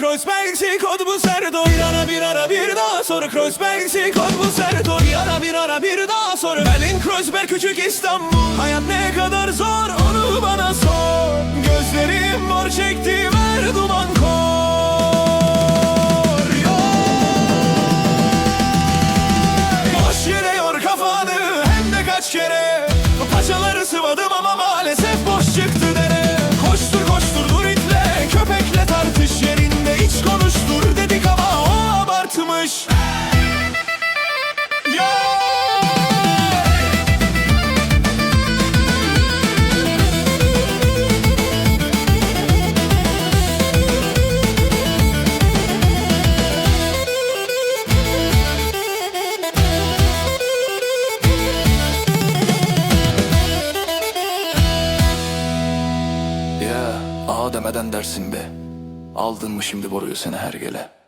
cross Mexico kod bu serdo Bir ara bir ara bir daha sonra. Cross Mexico kod bu serdo Bir ara bir ara bir daha sonra. Berlin Kreuzberg küçük İstanbul. Hayat ne kadar zor onu bana sor. Gözlerim mor çektiğim her duman kor. Boş yere yor kafanı hem de kaç kere. Ya A demeden dersin be. Aldın mı şimdi boruyu seni her gele